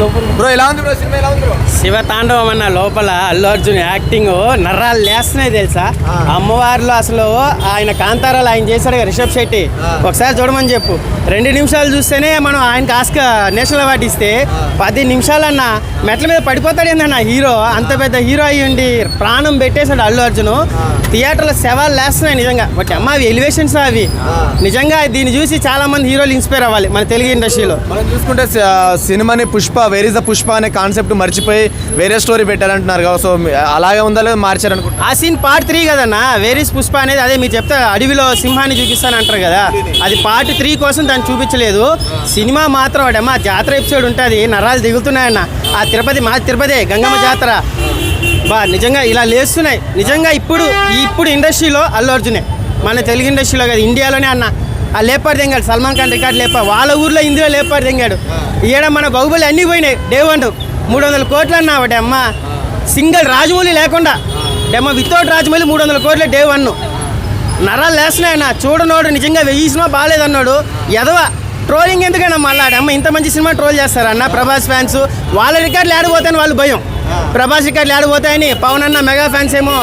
Super bro ఎలా ఉంది bro cinema ఎలా ఉంది బ్రో? శివ తాండవం అన్న లోపల అల్లు అర్జున్ యాక్టింగ్ నర్రాలు లేస్తున్నాయి తెలుసా. అమ్మవారిలో అసలు ఆయన కాంతారాలు ఆయన చేశాడు కదా రిషబ్ శెట్టి. ఒకసారి చూడమని చెప్పు. రెండు నిమిషాలు చూస్తేనే మనం ఆయనకి ఆస్క నేషనల్ అవార్డు ఇస్తే పది నిమిషాలన్న మెట్ల మీద పడిపోతాడు ఏందన్న హీరో? అంత పెద్ద హీరో అయ్యుండి ప్రాణం పెట్టేశాడు అల్లు అర్జున్. థియేటర్లో శవాలు లేస్తున్నాయి నిజంగా. బట్ అమ్మ అవి ఎలివేషన్స్ అవి. నిజంగా దీన్ని చూసి చాలా మంది హీరోలు ఇన్స్పైర్ అవ్వాలి మన తెలుగు ఇండస్ట్రీలో మనం చూసుకుంటే సినిమాని Pushpa where is the Pushpa అనే కాన్సెప్ట్ మర్చిపోయి వేరే స్టోరీ పెట్టారంటున్నారు కదా. సో అలాగే ఉందా లేదా మార్చారనుకుంటా ఆ సీన్ పార్ట్ త్రీ కదన్న. వేరీస్ పుష్ప అనేది అదే మీరు చెప్తే అడవిలో సింహాన్ని చూపిస్తాను అంటారు కదా. అది పార్ట్ త్రీ కోసం దాన్ని చూపించలేదు. సినిమా మాత్రం వాడమ్మా జాతర ఎపిసోడ్ ఉంటుంది. నరాలు దిగుతున్నాయన్న ఆ తిరుపతి మా తిరుపతి గంగమ్మ జాతర. బా నిజంగా ఇలా లేస్తున్నాయి. నిజంగా ఇప్పుడు ఇప్పుడు ఇండస్ట్రీలో అల్లు అర్జునే. మన తెలుగు ఇండస్ట్రీలో కదా ఇండియాలోనే అన్న. ఆ లేపాడు తెంగాడు సల్మాన్ ఖాన్ రికార్డ్ లేపా. వాళ్ళ ఊర్లో ఇందులో లేపాడు తెంగాడు. ఈడ మన బాహుబలి అన్నీ పోయినాయి డే వన్. మూడు వందల కోట్లు అన్న ఒకటి అమ్మ సింగిల్ రాజమౌళి లేకుండా. డెమ్మ వితౌట్ రాజమౌళి మూడు వందల కోట్ల డే వన్. నరాలు లేస్తున్నాయన్న చూడనోడు నిజంగా వెయ్యి సినిమా బాగాలేదన్నాడు ఎదవ ట్రోలింగ్ ఎందుకన్నా మళ్ళా? అమ్మ ఇంత మంచి సినిమా ట్రోల్ చేస్తారన్న ప్రభాస్ ఫ్యాన్స్. వాళ్ళ రికార్డులు ఆడిపోతాయని వాళ్ళు భయం. ప్రభాస్ రికార్డులు ఆడిపోతాయని పవన్ అన్న మెగా ఫ్యాన్స్ ఏమో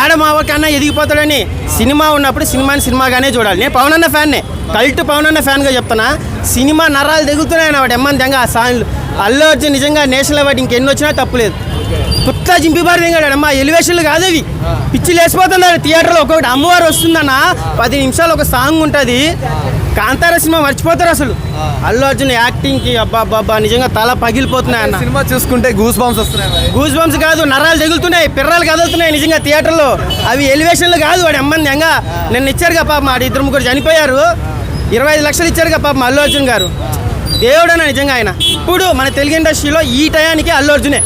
ఏడ మావకన్నా ఎదిగిపోతాడని సినిమా ఉన్నప్పుడు సినిమాని సినిమాగానే చూడాలి. నేను పవన్ అన్న ఫ్యాన్నే. కల్ట్ పవన్ అన్న ఫ్యాన్గా చెప్తున్నా. సినిమా నరాలు దిగుతున్నాయని వాడు ఎమ్మని తెంగ ఆ సాంగ్లు అల్లు అర్జున్ నిజంగా నేషనల్ అవార్డు ఇంకెన్ని వచ్చినా తప్పులేదు పుట్ల జింపిబారు దిగాడు ఎలివేషన్లు కాదు అవి పిచ్చి లేచిపోతున్నారు. థియేటర్లో ఒక్కొక్కటి అమ్మవారు వస్తుందన్న. పది నిమిషాలు ఒక సాంగ్ ఉంటుంది. కాంతార సినిమా మర్చిపోతారు అసలు. అల్లు అర్జున్ యాక్టింగ్కి అబ్బా అబ్బా అబ్బా నిజంగా తల పగిలిపోతున్నాయి అన్న. సినిమా చూసుకుంటే గూస్ బాంబ్స్ వస్తున్నాయి. గూస్ బంప్స్ కాదు నరాలు తగులుతున్నాయి పిర్రాలు కదులుతున్నాయి నిజంగా థియేటర్లో అవి ఎలివేషన్లు కాదు వాడు అమ్మని ఎంగా నిన్న ఇచ్చారుగా పాప మా ఇద్దరు ముగ్గురు చనిపోయారు. ఇరవై ఐదు లక్షలు ఇచ్చారుగా పాప అల్లు అర్జున్ గారు. దేవుడన్న నిజంగా ఆయన. ఇప్పుడు మన తెలుగు ఇండస్ట్రీలో ఈ టయానికి అల్లు అర్జునే.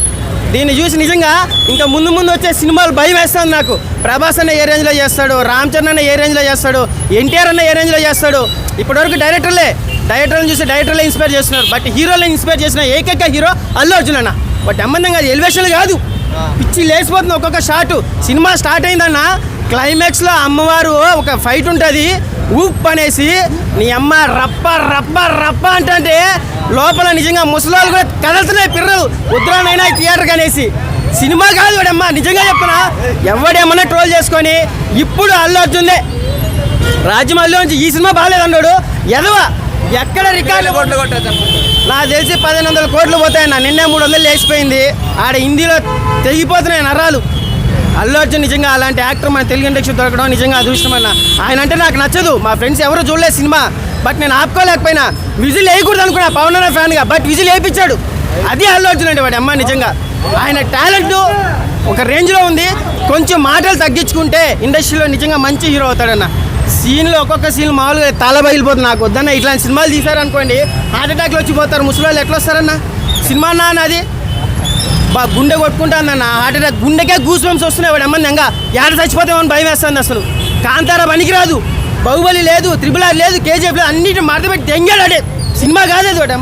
దీన్ని చూసి నిజంగా ఇంకా ముందు ముందు వచ్చే సినిమాలు భయం వేస్తుంది నాకు. ప్రభాస్ అన్న ఏ రేంజ్లో చేస్తాడు? రామ్ చరణ్ అన్న ఏ రేంజ్లో చేస్తాడు? ఎన్టీఆర్ అన్న ఏ రేంజ్లో చేస్తాడు? ఇప్పటివరకు డైరెక్టర్లే. డైరెక్టర్లను చూసి డైరెక్టర్లే ఇన్స్పైర్ చేస్తున్నారు. బట్ హీరోలను ఇన్స్పైర్ చేసిన ఏకైక హీరో అల్లు అర్జున్ అన్న. బట్ అమ్మందంగా అది ఎలివేషన్ కాదు. పిచ్చి లేచిపోతుంది ఒక్కొక్క షాటు. సినిమా స్టార్ట్ అయిందన్న. క్లైమాక్స్లో అమ్మవారు ఒక ఫైట్ ఉంటుంది. ఊప్ అనేసి నీ అమ్మ రప్ప రప్ప రప్ప అంటే లోపల నిజంగా ముసలాళ్ళు కూడా కదలుతున్నాయి పిర్రలు. ఉద్రానైనా థియేటర్కి అనేసి సినిమా కాదు వాడమ్మా నిజంగా చెప్తున్నా. ఎవడేమన్నా ట్రోల్ చేసుకొని ఇప్పుడు అల్లు అర్జున్దే. రాజమౌళి నుంచి ఈ సినిమా బాగాలేదన్నాడు ఎదవ ఎక్కడ రికార్డు కోట్లు. నాకు తెలిసి పదిహేను వందల కోట్లు పోతాయన్న. నిన్నే మూడు వందలు లేచిపోయింది. ఆడ హిందీలో తెగిపోతున్నాయి నరాలు. అల్లు అర్జున్ నిజంగా అలాంటి యాక్టర్ మన తెలుగు ఇండస్ట్రీ దొరకడం నిజంగా అదృష్టం అన్న ఆయన అంటే నాకు నచ్చదు. మా ఫ్రెండ్స్ ఎవరు చూడలేదు సినిమా. బట్ నేను ఆపుకోలేకపోయినా. విజిల్ వేయకూడదు అనుకున్నా పవన్ అన్న ఫ్యాన్గా. బట్ విజిల్ వేయించాడు. అది అల్లు అర్జున్ అంటే వాడి అమ్మ నిజంగా. ఆయన టాలెంట్ ఒక రేంజ్లో ఉంది. కొంచెం మాటలు తగ్గించుకుంటే ఇండస్ట్రీలో నిజంగా మంచి హీరో అవుతాడన్న. సీన్లో ఒక్కొక్క సీన్ మామూలుగా తల బయలుపోతుంది నాకు వద్దన్న. ఇట్లాంటి సినిమాలు తీశారనుకోండి హార్ట్ అటాక్లు వచ్చిపోతారు ముసలి వాళ్ళు ఎట్లా వస్తారన్న సినిమా అన్నా అన్నది బా గుండె కొట్టుకుంటానన్న హార్ట్ అటాక్. గుండెకే గూస్ బంప్స్ వస్తున్నాయి వాడు. అమ్మంది ఇంకా ఏడ చచ్చిపోతామని భయం వేస్తుంది అసలు. కాంతార పనికిరాదు. బాహుబలి లేదు త్రిబుల్ ఆర్ లేదు కేజీఎఫ్ లేదు అన్నిటి మడత పెట్టి అడే సినిమా కాదు అది వాడు